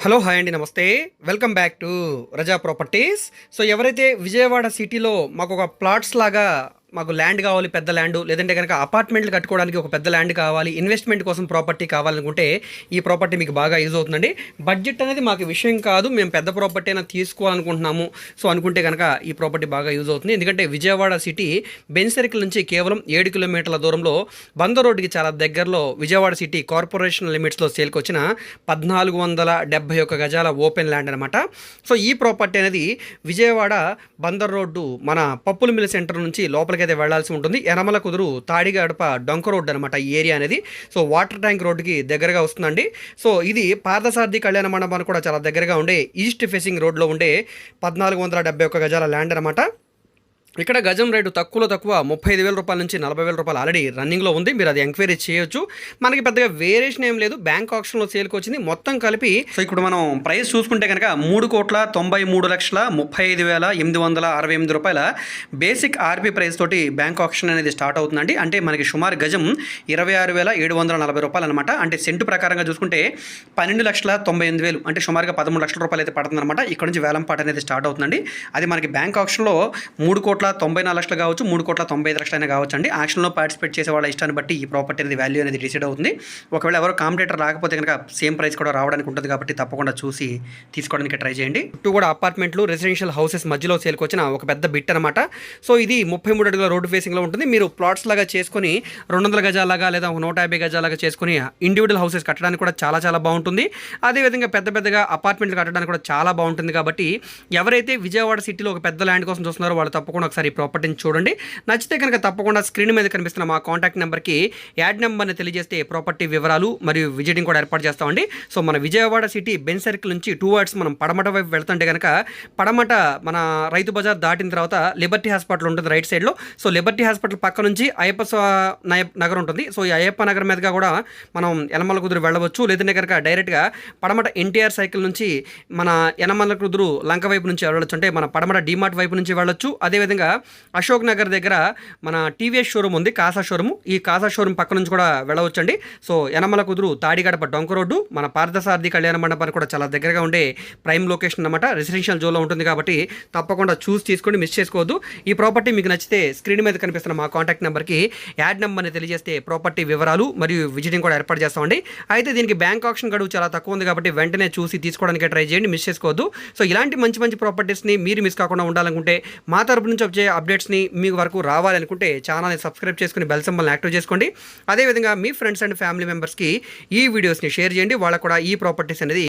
Hello hi అండి నమస్తే. Welcome back to Raza properties so ఎవరైతే విజయవాడ సిటీలో మాకు ఒక ప్లాట్స్ లాగా మాకు ల్యాండ్ కావాలి పెద్ద ల్యాండ్. లేదంటే కనుక అపార్ట్మెంట్లు కట్టుకోవడానికి ఒక పెద్ద ల్యాండ్ కావాలి ఇన్వెస్ట్మెంట్ కోసం ప్రాపర్టీ కావాలనుకుంటే ఈ ప్రాపర్టీ మీకు బాగా యూజ్ అవుతుందండి. బడ్జెట్ అనేది మాకు విషయం కాదు మేము పెద్ద ప్రాపర్టీ అయినా తీసుకోవాలనుకుంటున్నాము. సో అనుకుంటే కనుక ఈ ప్రాపర్టీ బాగా యూజ్ అవుతుంది. ఎందుకంటే విజయవాడ సిటీ బెన్ సర్కిల్ నుంచి కేవలం ఏడు కిలోమీటర్ల దూరంలో బంద రోడ్డుకి చాలా దగ్గరలో విజయవాడ సిటీ కార్పొరేషన్ లిమిట్స్లో సేల్కి వచ్చిన పద్నాలుగు వందల డెబ్బై ఒక్క గజాల ఓపెన్ ల్యాండ్ అనమాట సో ఈ ప్రాపర్టీ అనేది విజయవాడ బందర్ రోడ్డు మన పప్పుల మిల్ సెంటర్ నుంచి లోపలికి అయితే వెళ్ళాల్సి ఉంటుంది. ఎనమల కుదురు తాడిగడప డొంక రోడ్డు అనమాట ఈ ఏరియా అనేది. సో వాటర్ ట్యాంక్ రోడ్డుకి దగ్గరగా వస్తుందండి. సో ఇది పార్థసారథి కళ్యాణ మండపానికి కూడా చాలా దగ్గరగా ఉండే ఈస్ట్ ఫేసింగ్ రోడ్లో ఉండే పద్నాలుగు వందల డెబ్బై ఒక్క గజాల ల్యాండ్ అనమాట ఇక్కడ గజం రేటు తక్కువలో తక్కువ ముప్పై ఐదు వేల రూపాయల నుంచి నలభై వేల రూపాయలు ఆల్రెడీ రన్నింగ్లో ఉంది. మీరు అది ఎంక్వైరీ చేయొచ్చు. మనకి పెద్దగా వేరియేషన్ ఏం లేదు. బ్యాంక్ ఆప్షన్లో సేల్కి వచ్చింది. మొత్తం కలిపి సో ఇప్పుడు మనం ప్రైస్ చూసుకుంటే కనుక మూడు కోట్ల తొంభై మూడు లక్షల ముప్పై ఐదు వేల ఎనిమిది వందల అరవై ఎనిమిది రూపాయల బేసిక్ ఆర్బీ ప్రైస్ తోటి బ్యాంక్ ఆప్షన్ అనేది స్టార్ట్ అవుతుందండి. అంటే మనకి సుమారు గజం ఇరవై ఆరు వేల ఏడు వందల నలభై రూపాయలు అనమాట అంటే సెంటు ప్రకారంగా చూసుకుంటే పన్నెండు లక్షల తొంభై ఎనిమిది వేలు అంటే సుమారుగా పదమూడు లక్షల రూపాయలు అయితే పడుతుందన్నమాట. ఇక్కడ నుంచి వేలంపాట అనేది స్టార్ట్ అవుతుందండి. అది మనకి బ్యాంక్ ఆప్షన్లో మూడు కోట్ల తొంభై నాలుగు లక్షలు కావచ్చు మూడు కోట్ల తొంభై ఐదు లక్షలైనా కావచ్చు అండి ఆక్షన్లో పార్టిసిపేట్ చేసే వాళ్ళ ఇష్టాన్ని బట్టి ఈ ప్రాపర్టీ అనేది వాల్యూ అనేది డిసైడ్ అవుతుంది. ఒకవేళ ఎవరో కాంపిటేటర్ రాకపోతే కనుక సేమ్ ప్రైస్ కూడా రావడానికి ఉంటుంది కాబట్టి తప్పకుండా చూసి తీసుకోవడానికి ట్రై చేయండి. చుట్టూ కూడా అపార్ట్మెంట్లు రెసిడెన్షియల్ హౌసెస్ మధ్యలో సేల్కి వచ్చిన ఒక పెద్ద బిట్ అనమాట సో ఇది ముప్పై మూడు అడుగుల రోడ్డు ఫేసింగ్లో ఉంటుంది. మీరు ప్లాట్స్ లాగా చేసుకొని రెండు వందల గజాలాగా లేదా ఒక నూట యాభై గజాలాగా చేసుకొని ఇండివిజువల్ హౌసెస్ కట్టడానికి కూడా చాలా చాలా బాగుంటుంది. అదేవిధంగా పెద్ద పెద్దగా అపార్ట్మెంట్లు కట్టడానికి కూడా చాలా బాగుంటుంది కాబట్టి ఎవరైతే విజయవాడ సిటీలో ఒక పెద్ద ల్యాండ్ కోసం చూస్తున్నారో వాళ్ళు తప్పకుండా ఒకసారి ఈ ప్రాపర్టీని చూడండి. నచ్చితే కనుక తప్పకుండా స్క్రీన్ మీద కనిపిస్తున్న మా కాంటాక్ట్ నెంబర్కి యాడ్ నెంబర్ని తెలియజేస్తే ప్రాపర్టీ వివరాలు మరియు విజిటింగ్ కూడా ఏర్పాటు చేస్తామండి. సో మన విజయవాడ సిటీ బెన్ సర్కిల్ నుంచి టూ వర్డ్స్ మనం పడమట వైపు వెళ్తుంటే కనుక పడమట మన రైతు బజార్ దాటిన తర్వాత లిబర్టీ హాస్పిటల్ ఉంటుంది రైట్ సైడ్లో సో లిబర్టీ హాస్పిటల్ పక్క నుంచి అయ్యప్ప నగర్ ఉంటుంది. సో ఈ అయ్యప్ప నగర్ మీదుగా కూడా మనం యనమల కుదురు వెళ్ళవచ్చు. లేదంటే కనుక డైరెక్ట్గా పడమట ఎన్టీఆర్ సైకిల్ నుంచి మన యనమల కుదురు లంక వైపు నుంచి వెళ్ళొచ్చు. అంటే మన పడమట డిమార్ట్ వైపు నుంచి వెళ్ళొచ్చు. అదేవిధంగా అశోక్ నగర్ దగ్గర మన టీవీఎస్ షోరూమ్ ఉంది కాసా షోరూమ్. ఈ కాసా షోరూమ్ పక్క నుంచి కూడా వెళ్ళవచ్చండి. సో యనమల కుదురు తాడిగడప డొంక రోడ్డు మన పార్థసారథి కళ్యాణ మండపానికి కూడా చాలా దగ్గరగా ఉండే ప్రైమ్ లొకేషన్ అనమాట రెసిడెన్షియల్ జోన్లో ఉంటుంది కాబట్టి తప్పకుండా చూస్ తీసుకొని మిస్ చేసుకోవద్దు. ఈ ప్రాపర్టీ మీకు నచ్చితే స్క్రీన్ మీద కనిపిస్తున్న మా కాంటాక్ట్ నెంబర్కి యాడ్ నెంబర్ని తెలియజేస్తే ప్రాపర్టీ వివరాలు మరియు విజిటింగ్ కూడా ఏర్పాటు చేస్తామండి. అయితే దీనికి బ్యాంక్ ఆప్షన్ గడువు చాలా తక్కువ ఉంది కాబట్టి వెంటనే చూసి తీసుకోవడానికి ట్రై చేయండి మిస్ చేసుకోవద్దు. సో ఇలాంటి మంచి మంచి ప్రాపర్టీస్ని మీరు మిస్ కాకుండా ఉండాలనుకుంటే మా తరపు నుంచి వచ్చే అప్డేట్స్ని మీ వరకు రావాలనుకుంటే ఛానల్ని సబ్స్క్రైబ్ చేసుకుని బెల్ సింబల్ని యాక్టివ్ చేసుకోండి. అదేవిధంగా మీ ఫ్రెండ్స్ అండ్ ఫ్యామిలీ మెంబర్స్కి ఈ వీడియోస్ని షేర్ చేయండి. వాళ్ళకు కూడా ఈ ప్రాపర్టీస్ అనేది